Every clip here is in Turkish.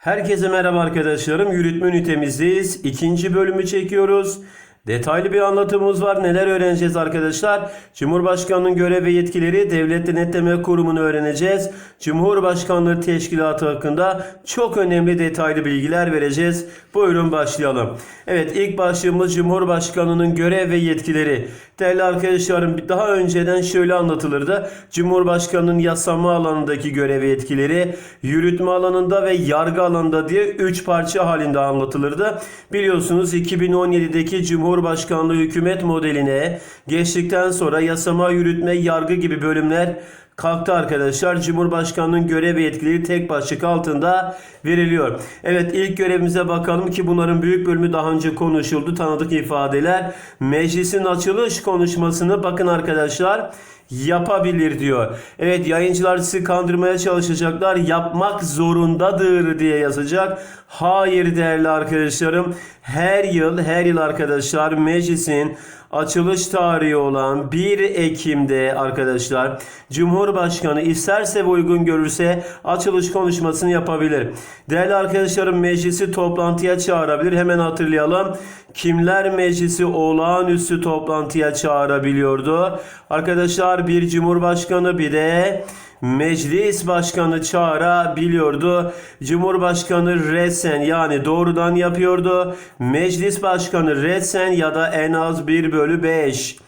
Herkese merhaba arkadaşlarım. Yürütme ünitemizdeyiz. İkinci bölümü çekiyoruz. Detaylı bir anlatımımız var. Neler öğreneceğiz arkadaşlar? Cumhurbaşkanının görev ve yetkileri Devlet Denetleme Kurumu'nu öğreneceğiz. Cumhurbaşkanlığı Teşkilatı hakkında çok önemli detaylı bilgiler vereceğiz. Buyurun başlayalım. Evet ilk başlığımız Cumhurbaşkanının görev ve yetkileri. Değerli arkadaşlarım daha önceden şöyle anlatılırdı. Cumhurbaşkanının yasama alanındaki görev ve yetkileri, yürütme alanında ve yargı alanında diye 3 parça halinde anlatılırdı. Biliyorsunuz 2017'deki Cumhurbaşkanlığı hükümet modeline geçtikten sonra yasama, yürütme, yargı gibi bölümler kalktı arkadaşlar. Cumhurbaşkanının görev ve yetkileri tek başlık altında veriliyor. Evet ilk görevimize bakalım ki bunların büyük bölümü daha önce konuşuldu. Tanıdık ifadeler. Meclisin açılış konuşmasını bakın arkadaşlar yapabilir diyor. Evet yayıncılar sizi kandırmaya çalışacaklar. Yapmak zorundadır diye yazacak. Hayır değerli arkadaşlarım. Her yıl her yıl arkadaşlar meclisin açılış tarihi olan 1 Ekim'de arkadaşlar Cumhurbaşkanı isterse ve uygun görürse açılış konuşmasını yapabilir. Değerli arkadaşlarım meclisi toplantıya çağırabilir. Hemen hatırlayalım. Kimler meclisi olağanüstü toplantıya çağırabiliyordu? Arkadaşlar bir cumhurbaşkanı bir de meclis başkanı çağırabiliyordu. Cumhurbaşkanı resen yani doğrudan yapıyordu. Meclis başkanı resen ya da en az 1 bölü 5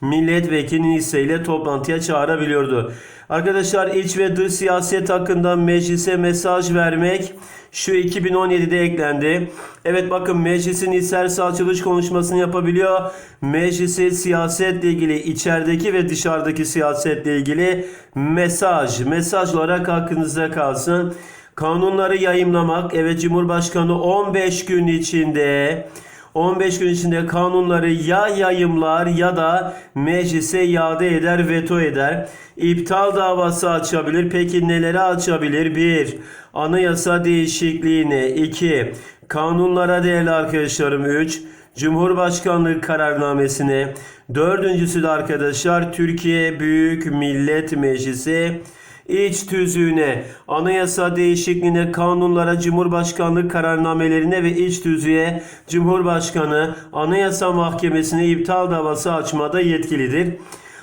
milletvekilinin isteğiyle toplantıya çağırabiliyordu. Arkadaşlar iç ve dış siyaset hakkında meclise mesaj vermek şu 2017'de eklendi. Evet bakın meclisin isterse açılış konuşmasını yapabiliyor. Meclisi siyasetle ilgili içerideki ve dışarıdaki siyasetle ilgili mesaj, mesaj olarak hakkınızda kalsın. Kanunları yayımlamak, evet Cumhurbaşkanı 15 gün içinde 15 gün içinde kanunları ya yayımlar ya da meclise iade eder, veto eder. İptal davası açabilir. Peki neleri açabilir? 1. Anayasa değişikliğini. 2. Kanunlara değerli arkadaşlarım. 3. Cumhurbaşkanlığı kararnamesine. Dördüncüsü de arkadaşlar Türkiye Büyük Millet Meclisi iç tüzüğüne, anayasa değişikliğine, kanunlara, cumhurbaşkanlığı kararnamelerine ve iç tüzüğe Cumhurbaşkanı Anayasa Mahkemesi'ne iptal davası açmada yetkilidir.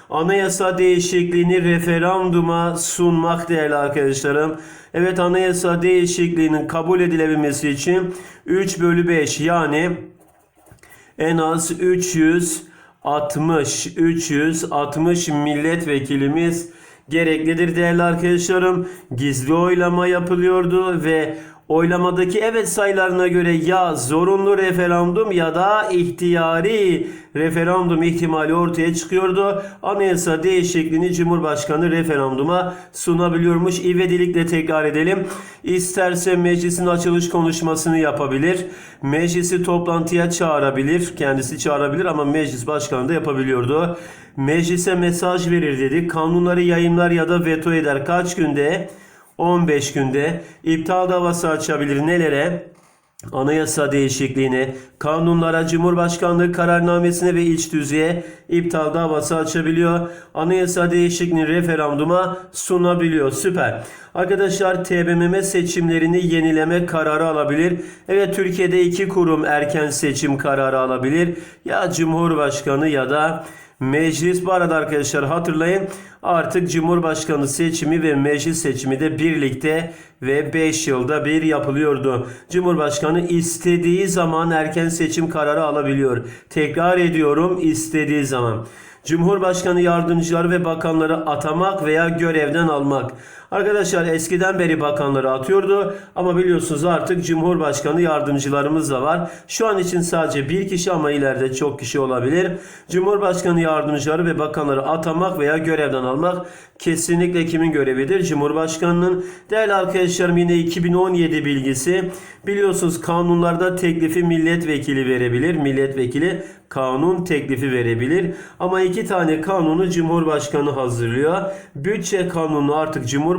Anayasa değişikliğini referanduma sunmak değerli arkadaşlarım. Evet anayasa değişikliğinin kabul edilebilmesi için 3 bölü 5 yani en az 360 360 milletvekilimiz gereklidir değerli arkadaşlarım. Gizli oylama yapılıyordu ve oylamadaki evet sayılarına göre ya zorunlu referandum ya da ihtiyari referandum ihtimali ortaya çıkıyordu. Anayasa değişikliğini Cumhurbaşkanı referanduma sunabiliyormuş. İvedilikle tekrar edelim. İsterse meclisin açılış konuşmasını yapabilir. Meclisi toplantıya çağırabilir. Kendisi çağırabilir ama meclis başkanı da yapabiliyordu. Meclise mesaj verir dedik. Kanunları yayınlar ya da veto eder. Kaç günde? 15 günde. İptal davası açabilir. Nelere? Anayasa değişikliğine, kanunlara, Cumhurbaşkanlığı kararnamesine ve iç tüzüğe iptal davası açabiliyor. Anayasa değişikliğini referanduma sunabiliyor. Süper. Arkadaşlar TBMM seçimlerini yenileme kararı alabilir. Evet Türkiye'de iki kurum erken seçim kararı alabilir. Ya Cumhurbaşkanı ya da Meclis bu arada arkadaşlar hatırlayın artık Cumhurbaşkanı seçimi ve meclis seçimi de birlikte ve 5 yılda bir yapılıyordu. Cumhurbaşkanı istediği zaman erken seçim kararı alabiliyor. Tekrar ediyorum istediği zaman. Cumhurbaşkanı yardımcıları ve bakanları atamak veya görevden almak. Arkadaşlar eskiden beri bakanları atıyordu ama biliyorsunuz artık Cumhurbaşkanı yardımcılarımız da var. Şu an için sadece bir kişi ama ileride çok kişi olabilir. Cumhurbaşkanı yardımcıları ve bakanları atamak veya görevden almak kesinlikle kimin görevidir? Cumhurbaşkanının. Değerli arkadaşlarım yine 2017 bilgisi. Biliyorsunuz kanunlarda teklifi milletvekili verebilir. Milletvekili kanun teklifi verebilir. Ama iki tane kanunu Cumhurbaşkanı hazırlıyor. Bütçe kanunu artık Cumhurbaşkanı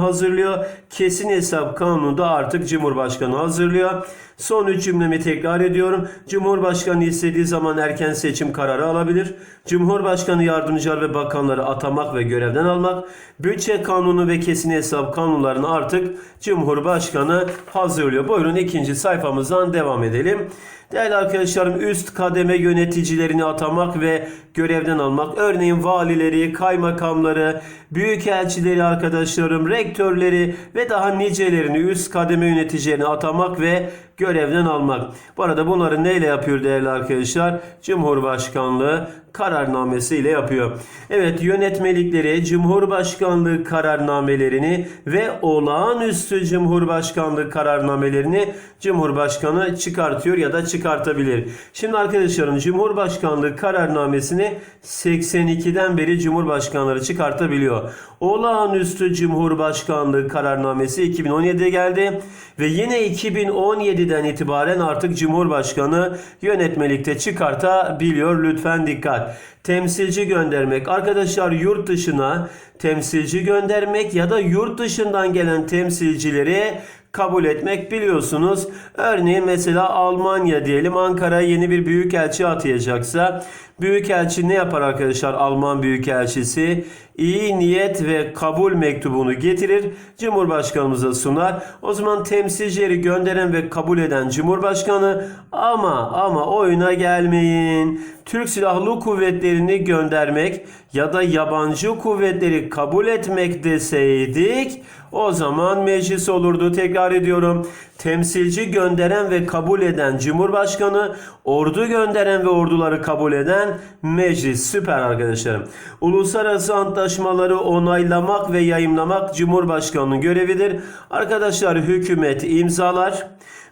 hazırlıyor. Kesin hesap kanunu da artık Cumhurbaşkanı hazırlıyor. Son üç cümlemi tekrar ediyorum. Cumhurbaşkanı istediği zaman erken seçim kararı alabilir. Cumhurbaşkanı yardımcılar ve bakanları atamak ve görevden almak. Bütçe kanunu ve kesin hesap kanunlarını artık Cumhurbaşkanı hazırlıyor. Buyurun ikinci sayfamızdan devam edelim. Değerli arkadaşlarım üst kademe yöneticilerini atamak ve görevden almak. Örneğin valileri, kaymakamları, büyükelçileri arkadaşlarım, rektörleri ve daha nicelerini üst kademe yöneticilerini atamak ve görevden almak. Bu arada bunları neyle yapıyor değerli arkadaşlar? Cumhurbaşkanlığı kararnamesi ile yapıyor. Evet yönetmelikleri, Cumhurbaşkanlığı kararnamelerini ve olağanüstü Cumhurbaşkanlığı kararnamelerini Cumhurbaşkanı çıkartıyor ya da çıkartabilir. Şimdi arkadaşlarım Cumhurbaşkanlığı kararnamesini 82'den beri Cumhurbaşkanları çıkartabiliyor. Olağanüstü Cumhurbaşkanlığı kararnamesi 2017'de geldi ve yine 2017'den itibaren artık Cumhurbaşkanı yönetmelikte çıkartabiliyor. Lütfen dikkat. Temsilci göndermek. Arkadaşlar yurt dışına temsilci göndermek ya da yurt dışından gelen temsilcileri kabul etmek biliyorsunuz. Örneğin mesela Almanya diyelim Ankara'ya yeni bir büyükelçi atayacaksa büyükelçi ne yapar arkadaşlar Alman büyükelçisi? iyi niyet ve kabul mektubunu getirir Cumhurbaşkanımıza sunar. O zaman temsilcileri gönderen ve kabul eden Cumhurbaşkanı ama ama oyuna gelmeyin. Türk Silahlı Kuvvetleri'ni göndermek ya da yabancı kuvvetleri kabul etmek deseydik o zaman meclis olurdu. Tekrar ediyorum. Temsilci gönderen ve kabul eden Cumhurbaşkanı, ordu gönderen ve orduları kabul eden meclis. Süper arkadaşlarım. Uluslararası antlaşmaları onaylamak ve yayımlamak Cumhurbaşkanının görevidir. Arkadaşlar hükümet imzalar.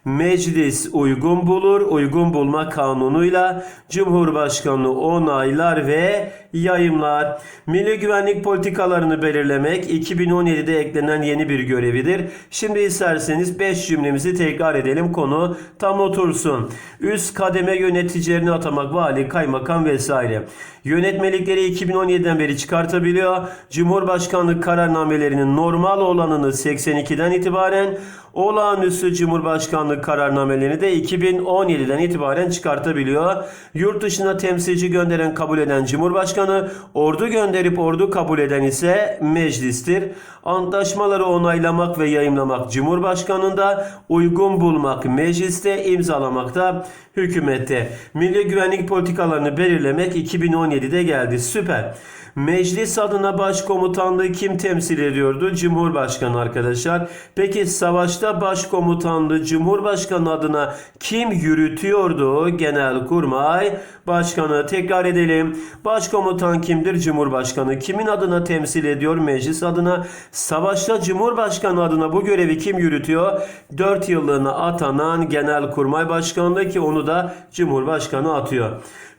Meclis uygun bulur. Uygun bulma kanunuyla Cumhurbaşkanı onaylar ve yayımlar. Milli güvenlik politikalarını belirlemek 2017'de eklenen yeni bir görevidir. Şimdi isterseniz 5 cümlemizi tekrar edelim. Konu tam otursun. Üst kademe yöneticilerini atamak, vali, kaymakam vesaire. Yönetmelikleri 2017'den beri çıkartabiliyor. Cumhurbaşkanlık kararnamelerinin normal olanını 82'den itibaren olağanüstü Cumhurbaşkanlık kararnamelerini de 2017'den itibaren çıkartabiliyor. Yurt dışına temsilci gönderen kabul eden Cumhurbaşkanı, ordu gönderip ordu kabul eden ise meclistir. Antlaşmaları onaylamak ve yayımlamak Cumhurbaşkanında, uygun bulmak mecliste, imzalamak da hükümette. Milli güvenlik politikalarını belirlemek 2017'de geldi. Süper. Meclis adına başkomutanlığı kim temsil ediyordu? Cumhurbaşkanı arkadaşlar. Peki savaşta başkomutanlığı Cumhurbaşkanı adına kim yürütüyordu? Genelkurmay Başkanı. Tekrar edelim. Başkomutan kimdir? Cumhurbaşkanı. Kimin adına temsil ediyor? Meclis adına. Savaşta Cumhurbaşkanı adına bu görevi kim yürütüyor? 4 yıllığına atanan Genelkurmay Başkanı ki onu da Cumhurbaşkanı atıyor.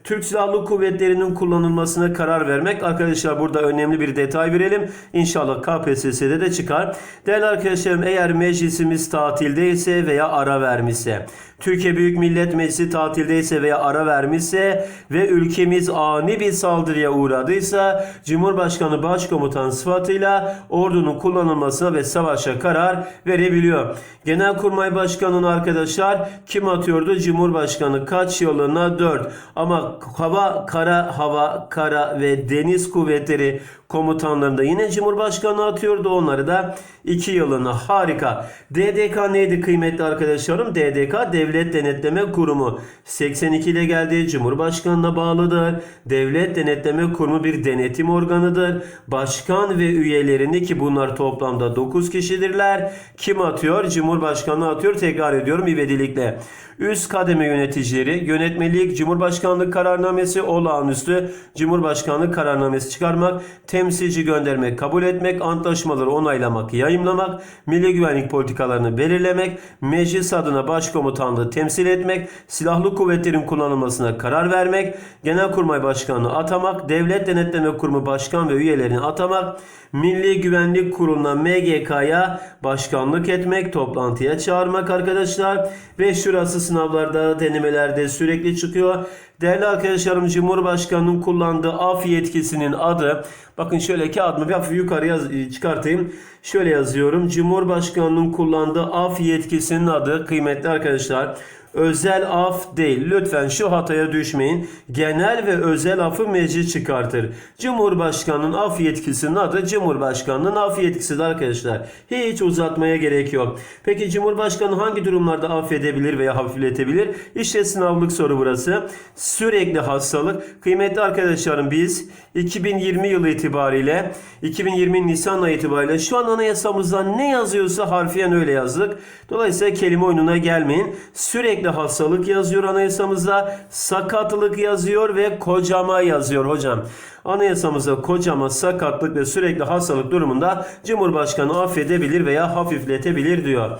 Türk Silahlı Kuvvetleri'nin kullanılmasına karar vermek. Arkadaşlar burada önemli bir detay verelim. İnşallah KPSS'de de çıkar. Değerli arkadaşlarım eğer meclisimiz tatildeyse veya ara vermişse, Türkiye Büyük Millet Meclisi tatildeyse veya ara vermişse ve ülkemiz ani bir saldırıya uğradıysa Cumhurbaşkanı Başkomutan sıfatıyla ordunun kullanılmasına ve savaşa karar verebiliyor. Genelkurmay Başkanı'nın arkadaşlar kim atıyordu? Cumhurbaşkanı kaç yılına 4 ama hava, kara, hava, kara ve deniz kuvvetleri komutanlarında yine Cumhurbaşkanı atıyordu. Onları da 2 yılına. Harika. DDK neydi kıymetli arkadaşlarım? DDK Devlet Denetleme Kurumu. 82'de geldi. Cumhurbaşkanına bağlıdır. Devlet Denetleme Kurumu bir denetim organıdır. Başkan ve üyelerini ki bunlar toplamda 9 kişidirler. Kim atıyor? Cumhurbaşkanı atıyor. Tekrar ediyorum ivedilikle. Üst kademe yöneticileri, yönetmelik, Cumhurbaşkanlık kararnamesi, olağanüstü Cumhurbaşkanlık kararnamesi çıkarmak, temsilci göndermek, kabul etmek, antlaşmaları onaylamak, yayımlamak, milli güvenlik politikalarını belirlemek, meclis adına başkomutanlığı temsil etmek, silahlı kuvvetlerin kullanılmasına karar vermek, genelkurmay başkanını atamak, devlet denetleme kurumu başkan ve üyelerini atamak, Milli Güvenlik Kurulu'na MGK'ya başkanlık etmek, toplantıya çağırmak arkadaşlar ve şurası sınavlarda, denemelerde sürekli çıkıyor. Değerli arkadaşlarım Cumhurbaşkanı'nın kullandığı af yetkisinin adı bakın şöyle kağıdımı bir hafif yukarıya çıkartayım. Şöyle yazıyorum. Cumhurbaşkanı'nın kullandığı af yetkisinin adı kıymetli arkadaşlar özel af değil. Lütfen şu hataya düşmeyin. Genel ve özel afı meclis çıkartır. Cumhurbaşkanının af yetkisinin adı Cumhurbaşkanının af yetkisidir arkadaşlar. Hiç uzatmaya gerek yok. Peki Cumhurbaşkanı hangi durumlarda affedebilir veya hafifletebilir? İşte sınavlık soru burası. Sürekli hastalık. Kıymetli arkadaşlarım biz 2020 yılı itibariyle 2020 Nisan ayı itibariyle şu an anayasamızda ne yazıyorsa harfiyen öyle yazdık. Dolayısıyla kelime oyununa gelmeyin. Sürekli hastalık yazıyor anayasamızda. Sakatlık yazıyor ve kocama yazıyor hocam. Anayasamızda kocama, sakatlık ve sürekli hastalık durumunda Cumhurbaşkanı affedebilir veya hafifletebilir diyor.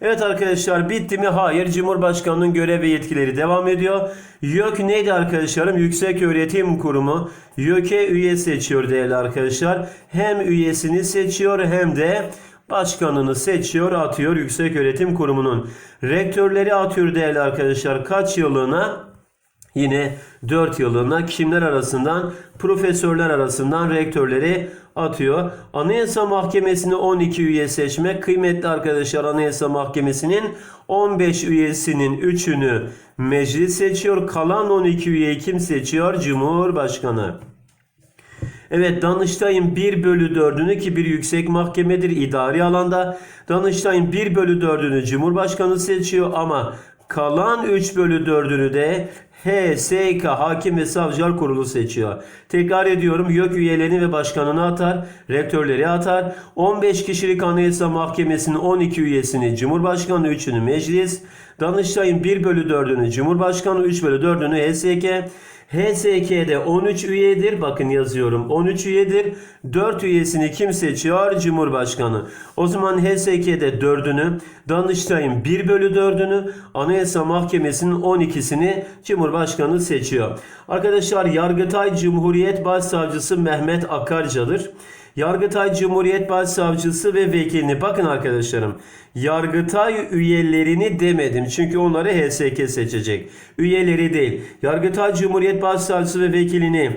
Evet arkadaşlar bitti mi? Hayır. Cumhurbaşkanının görev ve yetkileri devam ediyor. YÖK neydi arkadaşlarım? Yüksek Öğretim Kurumu. YÖK'e üye seçiyor değerli arkadaşlar. Hem üyesini seçiyor hem de başkanını seçiyor atıyor Yüksek Öğretim Kurumu'nun. Rektörleri atıyor değerli arkadaşlar. Kaç yılına? Yine 4 yılına kimler arasından? Profesörler arasından rektörleri atıyor. Anayasa Mahkemesi'ni 12 üye seçmek. Kıymetli arkadaşlar Anayasa Mahkemesi'nin 15 üyesinin 3'ünü meclis seçiyor. Kalan 12 üyeyi kim seçiyor? Cumhurbaşkanı. Evet Danıştay'ın 1 bölü 4'ünü ki bir yüksek mahkemedir idari alanda. Danıştay'ın 1 bölü 4'ünü Cumhurbaşkanı seçiyor ama kalan 3 bölü 4'ünü de HSK Hakim ve Savcılar Kurulu seçiyor. Tekrar ediyorum YÖK üyelerini ve başkanını atar, rektörleri atar. 15 kişilik Anayasa Mahkemesi'nin 12 üyesini Cumhurbaşkanı 3'ünü meclis, Danıştay'ın 1 bölü 4'ünü Cumhurbaşkanı 3 bölü 4'ünü HSK, HSK'de 13 üyedir. Bakın yazıyorum. 13 üyedir. 4 üyesini kim seçiyor? Cumhurbaşkanı. O zaman HSK'de 4'ünü, Danıştay'ın 1 bölü 4'ünü, Anayasa Mahkemesi'nin 12'sini Cumhurbaşkanı seçiyor. Arkadaşlar Yargıtay Cumhuriyet Başsavcısı Mehmet Akarca'dır. Yargıtay Cumhuriyet Başsavcısı ve vekilini bakın arkadaşlarım. Yargıtay üyelerini demedim çünkü onları HSK seçecek. Üyeleri değil. Yargıtay Cumhuriyet Başsavcısı ve vekilini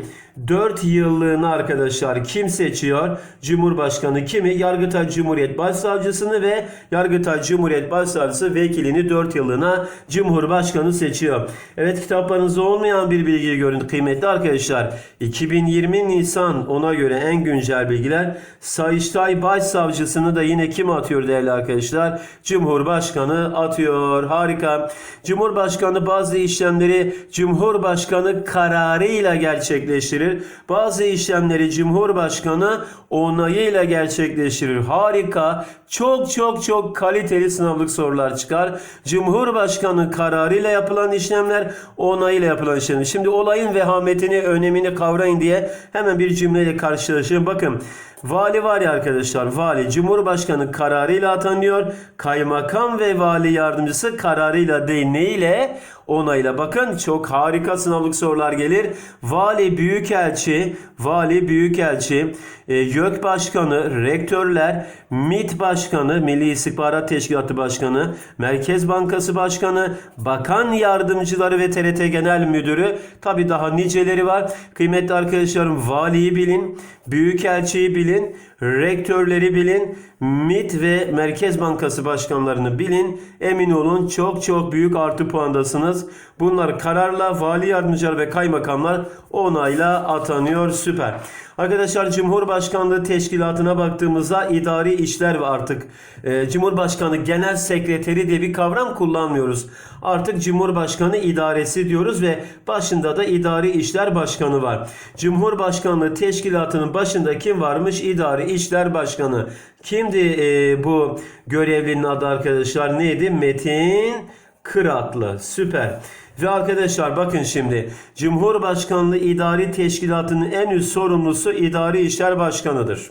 4 yıllığına arkadaşlar kim seçiyor? Cumhurbaşkanı kimi? Yargıtay Cumhuriyet Başsavcısını ve Yargıtay Cumhuriyet Başsavcısı vekilini 4 yıllığına Cumhurbaşkanı seçiyor. Evet kitaplarınızda olmayan bir bilgiyi görün kıymetli arkadaşlar. 2020 Nisan ona göre en güncel bilgiler. Sayıştay Başsavcısını da yine kim atıyor değerli arkadaşlar? Cumhurbaşkanı atıyor. Harika. Cumhurbaşkanı bazı işlemleri Cumhurbaşkanı kararıyla gerçekleştirir. Bazı işlemleri Cumhurbaşkanı onayıyla gerçekleştirir. Harika. Çok çok çok kaliteli sınavlık sorular çıkar. Cumhurbaşkanı kararıyla yapılan işlemler, onayıyla yapılan işlemler. Şimdi olayın vehametini, önemini kavrayın diye hemen bir cümleyle karşılaşırım. Bakın Vali var ya arkadaşlar vali Cumhurbaşkanı kararıyla atanıyor. Kaymakam ve vali yardımcısı kararıyla değil neyle? Onayla. Bakın çok harika sınavlık sorular gelir. Vali büyükelçi, vali büyükelçi, e, YÖK başkanı, rektörler, MİT başkanı, Milli İstihbarat Teşkilatı başkanı, Merkez Bankası başkanı, bakan yardımcıları ve TRT Genel Müdürü. Tabi daha niceleri var. Kıymetli arkadaşlarım valiyi bilin, büyükelçiyi bilin, bilin rektörleri bilin, MİT ve Merkez Bankası başkanlarını bilin. Emin olun çok çok büyük artı puandasınız. Bunlar kararla vali yardımcılar ve kaymakamlar onayla atanıyor. Süper. Arkadaşlar Cumhurbaşkanlığı Teşkilatı'na baktığımızda idari işler ve artık e, Cumhurbaşkanı Genel Sekreteri diye bir kavram kullanmıyoruz. Artık Cumhurbaşkanı idaresi diyoruz ve başında da idari işler başkanı var. Cumhurbaşkanlığı Teşkilatı'nın başında kim varmış? İdari işler başkanı. Kimdi e, bu görevlinin adı arkadaşlar? Neydi? Metin Kıratlı. Süper. Ve arkadaşlar bakın şimdi Cumhurbaşkanlığı İdari Teşkilatı'nın en üst sorumlusu İdari İşler Başkanı'dır.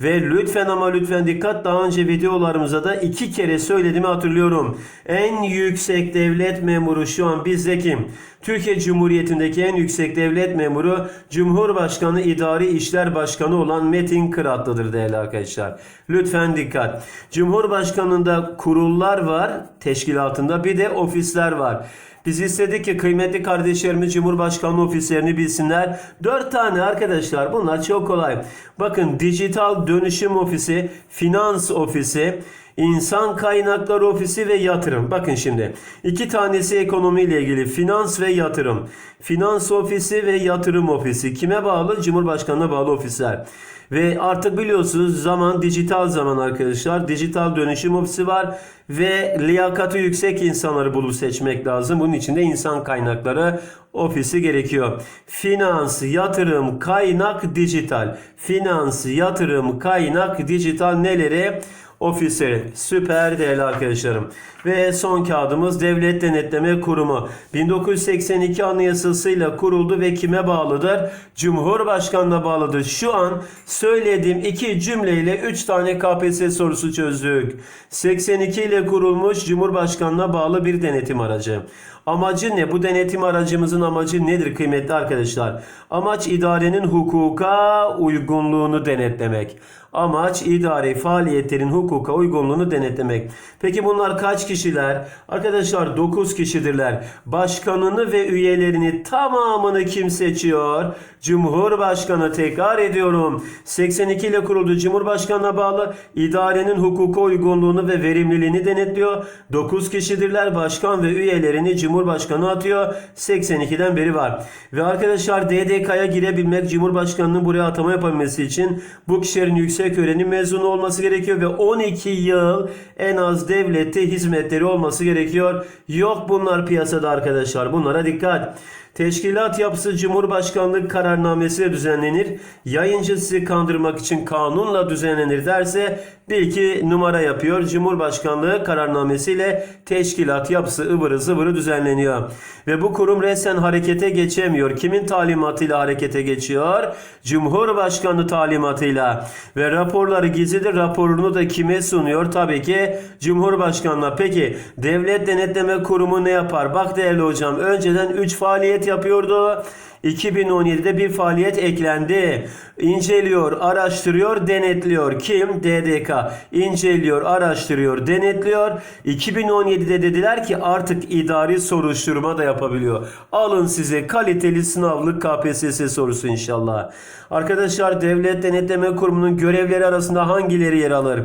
Ve lütfen ama lütfen dikkat daha önce videolarımızda da iki kere söylediğimi hatırlıyorum. En yüksek devlet memuru şu an bizde kim? Türkiye Cumhuriyeti'ndeki en yüksek devlet memuru Cumhurbaşkanı İdari İşler Başkanı olan Metin Kıratlı'dır değerli arkadaşlar. Lütfen dikkat. Cumhurbaşkanında kurullar var teşkilatında bir de ofisler var. Biz istedik ki kıymetli kardeşlerimiz Cumhurbaşkanı ofislerini bilsinler. Dört tane arkadaşlar bunlar çok kolay. Bakın dijital dönüşüm ofisi, finans ofisi, İnsan kaynakları ofisi ve yatırım. Bakın şimdi iki tanesi ekonomiyle ilgili finans ve yatırım. Finans ofisi ve yatırım ofisi kime bağlı? Cumhurbaşkanına bağlı ofisler. Ve artık biliyorsunuz zaman dijital zaman arkadaşlar. Dijital dönüşüm ofisi var ve liyakatı yüksek insanları bulup seçmek lazım. Bunun için de insan kaynakları ofisi gerekiyor. Finans, yatırım, kaynak, dijital. Finans, yatırım, kaynak, dijital neleri? Ofisi. Süper değerli arkadaşlarım. Ve son kağıdımız Devlet Denetleme Kurumu. 1982 Anayasasıyla kuruldu ve kime bağlıdır? Cumhurbaşkanına bağlıdır. Şu an söylediğim iki cümleyle 3 tane KPSS sorusu çözdük. 82 ile kurulmuş Cumhurbaşkanına bağlı bir denetim aracı. Amacı ne? Bu denetim aracımızın amacı nedir kıymetli arkadaşlar? Amaç idarenin hukuka uygunluğunu denetlemek. Amaç idari faaliyetlerin hukuka uygunluğunu denetlemek. Peki bunlar kaç kişiler? Arkadaşlar 9 kişidirler. Başkanını ve üyelerini tamamını kim seçiyor? Cumhurbaşkanı tekrar ediyorum. 82 ile kuruldu Cumhurbaşkanına bağlı idarenin hukuka uygunluğunu ve verimliliğini denetliyor. 9 kişidirler. Başkan ve üyelerini Cumhurbaşkanı atıyor. 82'den beri var. Ve arkadaşlar DDK'ya girebilmek Cumhurbaşkanının buraya atama yapabilmesi için bu kişilerin yüksek öğrenim mezunu olması gerekiyor ve 12 yıl en az devlette hizmetleri olması gerekiyor. Yok bunlar piyasada arkadaşlar. Bunlara dikkat. Teşkilat yapısı Cumhurbaşkanlığı kararnamesiyle düzenlenir. Yayıncı sizi kandırmak için kanunla düzenlenir derse bil ki numara yapıyor. Cumhurbaşkanlığı kararnamesiyle teşkilat yapısı ıvırı zıvırı düzenleniyor. Ve bu kurum resmen harekete geçemiyor. Kimin talimatıyla harekete geçiyor? Cumhurbaşkanı talimatıyla. Ve raporları gizlidir. Raporunu da kime sunuyor? Tabii ki Cumhurbaşkanına. Peki Devlet Denetleme Kurumu ne yapar? Bak değerli hocam önceden 3 faaliyet yapıyordu. 2017'de bir faaliyet eklendi. İnceliyor, araştırıyor, denetliyor. Kim? DDK. İnceliyor, araştırıyor, denetliyor. 2017'de dediler ki artık idari soruşturma da yapabiliyor. Alın size kaliteli sınavlık KPSS sorusu inşallah. Arkadaşlar Devlet Denetleme Kurumu'nun görevleri arasında hangileri yer alır?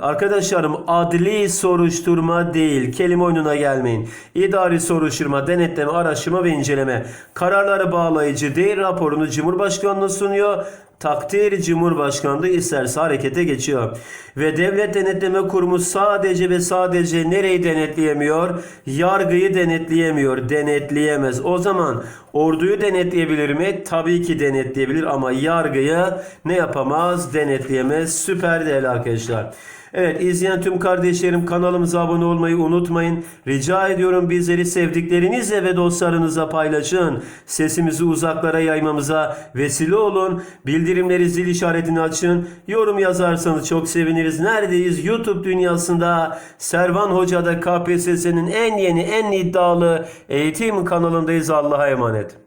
Arkadaşlarım adli soruşturma değil. Kelime oyununa gelmeyin. İdari soruşturma, denetleme, araştırma ve inceleme. Kararları bağlayıcı değil. Raporunu Cumhurbaşkanlığı sunuyor. Takdir Cumhurbaşkanlığı isterse harekete geçiyor. Ve Devlet Denetleme Kurumu sadece ve sadece nereyi denetleyemiyor? Yargıyı denetleyemiyor. Denetleyemez. O zaman orduyu denetleyebilir mi? Tabii ki denetleyebilir ama yargıyı ne yapamaz? Denetleyemez. Süper değerli arkadaşlar. Evet izleyen tüm kardeşlerim kanalımıza abone olmayı unutmayın. Rica ediyorum bizleri sevdiklerinizle ve dostlarınızla paylaşın. Sesimizi uzaklara yaymamıza vesile olun. Bildirimleri zil işaretini açın. Yorum yazarsanız çok seviniriz. Neredeyiz? YouTube dünyasında Servan Hoca'da KPSS'nin en yeni en iddialı eğitim kanalındayız. Allah'a emanet.